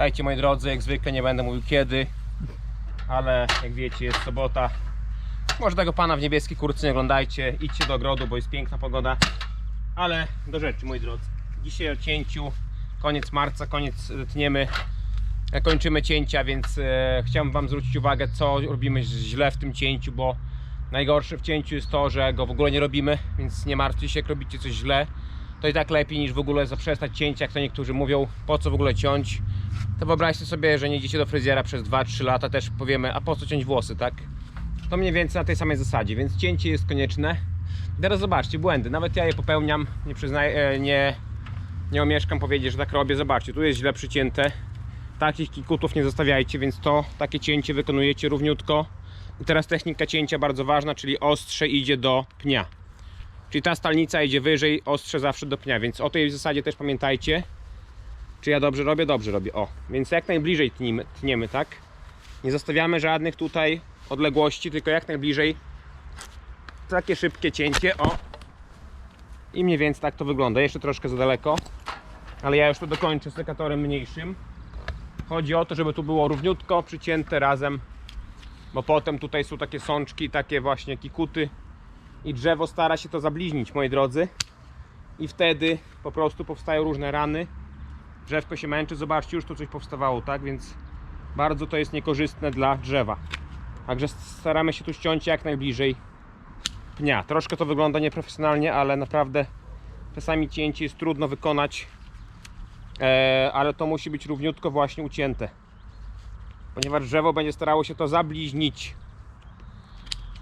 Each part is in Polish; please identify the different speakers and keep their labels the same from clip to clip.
Speaker 1: Dajcie moi drodzy, jak zwykle nie będę mówił kiedy, ale jak wiecie jest sobota. Może tego pana w niebieskiej kurce nie oglądajcie, idźcie do ogrodu, bo jest piękna pogoda. Ale do rzeczy moi drodzy. Dzisiaj o cięciu, koniec marca, koniec tniemy, e, kończymy cięcia, więc e, chciałem wam zwrócić uwagę co robimy źle w tym cięciu, bo najgorsze w cięciu jest to, że go w ogóle nie robimy, więc nie martwcie się jak robicie coś źle to i tak lepiej niż w ogóle zaprzestać cięcia, jak to niektórzy mówią, po co w ogóle ciąć. To wyobraźcie sobie, że nie idziecie do fryzjera przez 2-3 lata, też powiemy, a po co ciąć włosy, tak? To mniej więcej na tej samej zasadzie, więc cięcie jest konieczne. Teraz zobaczcie, błędy, nawet ja je popełniam, nie przyznaję, e, nie, nie omieszkam powiedzieć, że tak robię. Zobaczcie, tu jest źle przycięte. Takich kikutów nie zostawiajcie, więc to takie cięcie wykonujecie równiutko. I teraz technika cięcia bardzo ważna, czyli ostrze idzie do pnia. Czyli ta stalnica idzie wyżej, ostrze zawsze do pnia, więc o tej zasadzie też pamiętajcie. Czy ja dobrze robię? Dobrze robię. O, więc jak najbliżej tniemy, tniemy, tak? Nie zostawiamy żadnych tutaj odległości, tylko jak najbliżej. Takie szybkie cięcie, o. I mniej więcej tak to wygląda. Jeszcze troszkę za daleko, ale ja już to dokończę sekatorem mniejszym. Chodzi o to, żeby tu było równiutko przycięte razem, bo potem tutaj są takie sączki, takie właśnie kikuty i drzewo stara się to zabliźnić, moi drodzy. I wtedy po prostu powstają różne rany. Drzewko się męczy, zobaczcie, już tu coś powstawało, tak? Więc bardzo to jest niekorzystne dla drzewa. Także staramy się tu ściąć jak najbliżej pnia. Troszkę to wygląda nieprofesjonalnie, ale naprawdę czasami cięcie jest trudno wykonać, e, ale to musi być równiutko właśnie ucięte. Ponieważ drzewo będzie starało się to zabliźnić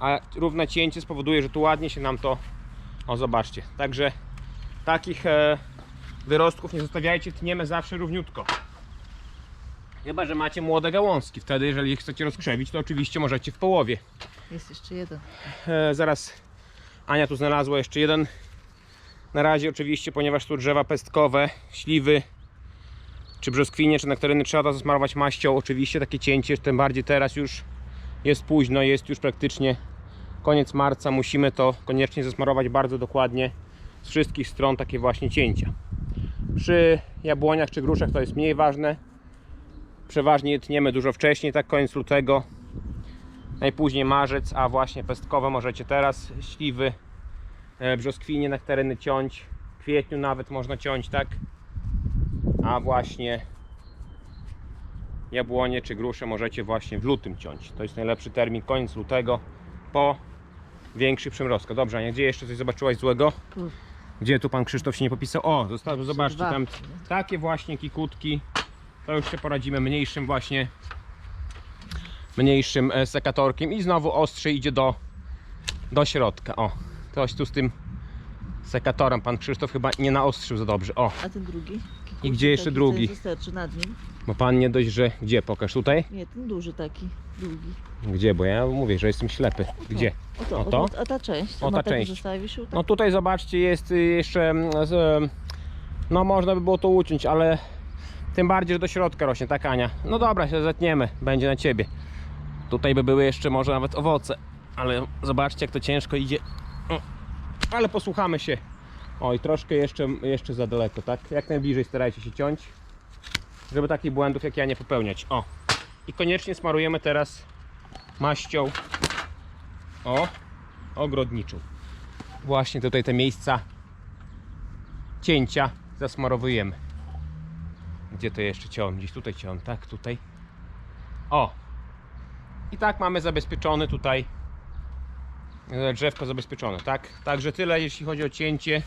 Speaker 1: a równe cięcie spowoduje, że tu ładnie się nam to o zobaczcie, także takich e, wyrostków nie zostawiajcie, tniemy zawsze równiutko. Chyba, że macie młode gałązki. Wtedy jeżeli chcecie rozkrzewić to oczywiście możecie w połowie.
Speaker 2: Jest jeszcze jeden.
Speaker 1: e, zaraz Ania tu znalazła jeszcze jeden. Na razie oczywiście, ponieważ tu drzewa pestkowe, śliwy czy brzoskwinie, czy nektaryny trzeba to zasmarować maścią. Oczywiście takie cięcie, tym bardziej teraz już jest późno, jest już praktycznie koniec marca, musimy to koniecznie zasmarować bardzo dokładnie z wszystkich stron takie właśnie cięcia. Przy jabłoniach czy gruszach to jest mniej ważne. Przeważnie tniemy dużo wcześniej, tak koniec lutego, najpóźniej marzec, a właśnie pestkowe możecie teraz, śliwy, e, brzoskwinie, nektaryny ciąć, w kwietniu nawet można ciąć, tak? A właśnie jabłonie czy grusze możecie właśnie w lutym ciąć. To jest najlepszy termin, koniec lutego po większych przymrozkach. Dobrze, Ania, gdzie jeszcze coś zobaczyłaś złego? Gdzie tu pan Krzysztof się nie popisał? O, zostało, zobaczcie tam takie właśnie kikutki. To już się poradzimy mniejszym właśnie mniejszym e, sekatorkiem i znowu ostrzy idzie do do środka. O, ktoś tu z tym sekatorem pan Krzysztof chyba nie naostrzył za dobrze. O,
Speaker 2: A ten drugi?
Speaker 1: I gdzie jeszcze
Speaker 2: taki,
Speaker 1: drugi?
Speaker 2: co Wystarczy nad nim.
Speaker 1: bo pan nie dość, że gdzie pokaż tutaj?
Speaker 2: Nie, ten duży taki, długi.
Speaker 1: Gdzie? Bo ja mówię, że jestem ślepy. Gdzie?
Speaker 2: O to,
Speaker 1: O
Speaker 2: o
Speaker 1: to?
Speaker 2: A ta część.
Speaker 1: O, ta
Speaker 2: tak
Speaker 1: część.
Speaker 2: Zostawisz, tak?
Speaker 1: No tutaj zobaczcie, jest y, jeszcze. mm, z, No można by było to uciąć, ale tym bardziej, że do środka rośnie, tak Ania. No dobra, się zetniemy, będzie na ciebie. Tutaj by były jeszcze może nawet owoce, ale zobaczcie jak to ciężko idzie. O, ale posłuchamy się. Oj, troszkę jeszcze, jeszcze za daleko, tak? Jak najbliżej starajcie się ciąć, żeby takich błędów jak ja nie popełniać. O, i koniecznie smarujemy teraz maścią. O, ogrodniczą właśnie tutaj te miejsca cięcia zasmarowujemy. Gdzie to jeszcze ciąłem? Gdzieś tutaj ciąłem, tak? Tutaj. O! I tak mamy zabezpieczone tutaj e, drzewko zabezpieczone, tak? Także tyle jeśli chodzi o cięcie.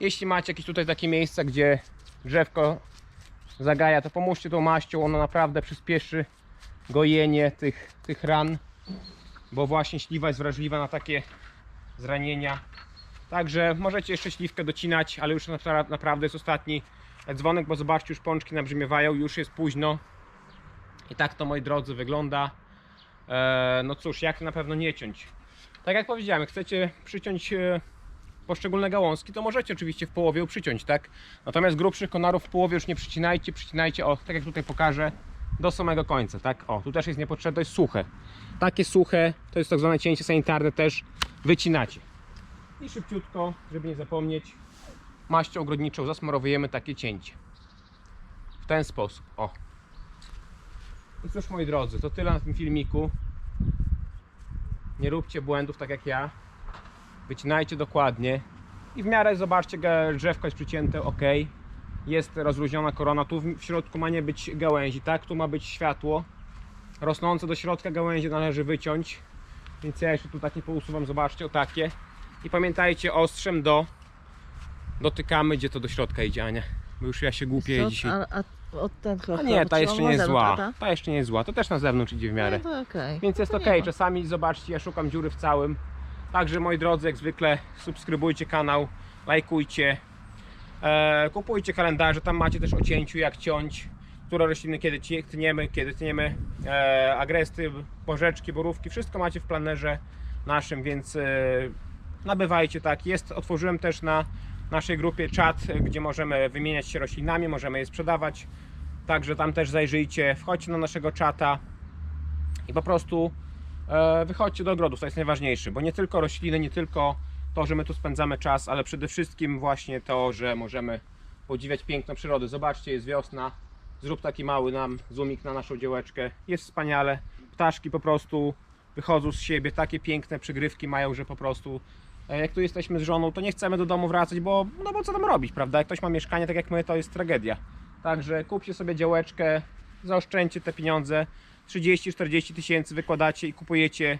Speaker 1: Jeśli macie jakieś tutaj takie miejsca, gdzie drzewko zagaja, to pomóżcie tą maścią, ona naprawdę przyspieszy gojenie tych, tych ran, bo właśnie śliwa jest wrażliwa na takie zranienia. Także możecie jeszcze śliwkę docinać, ale już napra- naprawdę jest ostatni dzwonek, bo zobaczcie, już pączki nabrzmiewają, już jest późno. I tak to, moi drodzy, wygląda. Eee, no cóż, jak na pewno nie ciąć. Tak jak powiedziałem, chcecie przyciąć e, poszczególne gałązki, to możecie oczywiście w połowie ją przyciąć, tak? Natomiast grubszych konarów w połowie już nie przycinajcie, przycinajcie, o, tak jak tutaj pokażę, do samego końca, tak? O, tu też jest niepotrzebne, to jest suche. Takie suche, to jest tak zwane cięcie sanitarne też wycinacie. I szybciutko, żeby nie zapomnieć, maścią ogrodniczą zasmarowujemy takie cięcie. W ten sposób, o. I cóż moi drodzy, to tyle na tym filmiku. Nie róbcie błędów tak jak ja. Wycinajcie dokładnie. I w miarę zobaczcie, drzewko jest przycięte, ok. Jest rozluźniona korona. Tu w środku ma nie być gałęzi, tak? Tu ma być światło. Rosnące do środka gałęzie należy wyciąć. Więc ja jeszcze tu takie pousuwam, zobaczcie, o takie. I pamiętajcie, ostrzem do dotykamy, gdzie to do środka idzie, Ania. Bo już ja się głupieję
Speaker 2: Co?
Speaker 1: dzisiaj.
Speaker 2: A, a od ten
Speaker 1: A nie, ta jeszcze nie jest zła.
Speaker 2: Ta?
Speaker 1: Ta jeszcze nie jest zła. To też na zewnątrz idzie w miarę.
Speaker 2: No to okej.
Speaker 1: Więc jest ok.
Speaker 2: nie.
Speaker 1: Czasami zobaczcie, ja szukam dziury w całym. Także moi drodzy, jak zwykle subskrybujcie kanał, lajkujcie. E, kupujcie kalendarze, tam macie też o cięciu, jak ciąć, które rośliny kiedy tniemy, kiedy tniemy, e, agresty, porzeczki, borówki, wszystko macie w planerze naszym, więc e, nabywajcie tak. Jest, otworzyłem też na naszej grupie czat, gdzie możemy wymieniać się roślinami, możemy je sprzedawać. Także tam też zajrzyjcie, wchodźcie na naszego czata i po prostu wychodźcie do ogrodów, to jest najważniejsze, bo nie tylko rośliny, nie tylko to, że my tu spędzamy czas, ale przede wszystkim właśnie to, że możemy podziwiać piękno przyrody. Zobaczcie, jest wiosna, zrób taki mały nam zoomik na naszą działeczkę, jest wspaniale, ptaszki po prostu wychodzą z siebie, takie piękne przygrywki mają, że po prostu e, jak tu jesteśmy z żoną, to nie chcemy do domu wracać, bo no bo co tam robić, prawda? Jak ktoś ma mieszkanie tak jak my, to jest tragedia. Także kupcie sobie działeczkę, zaoszczędźcie te pieniądze, 30-40 tysięcy wykładacie i kupujecie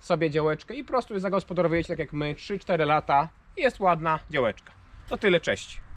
Speaker 1: sobie działeczkę i po prostu je zagospodarowujecie tak jak my, 3-4 lata i jest ładna działeczka. To tyle, cześć.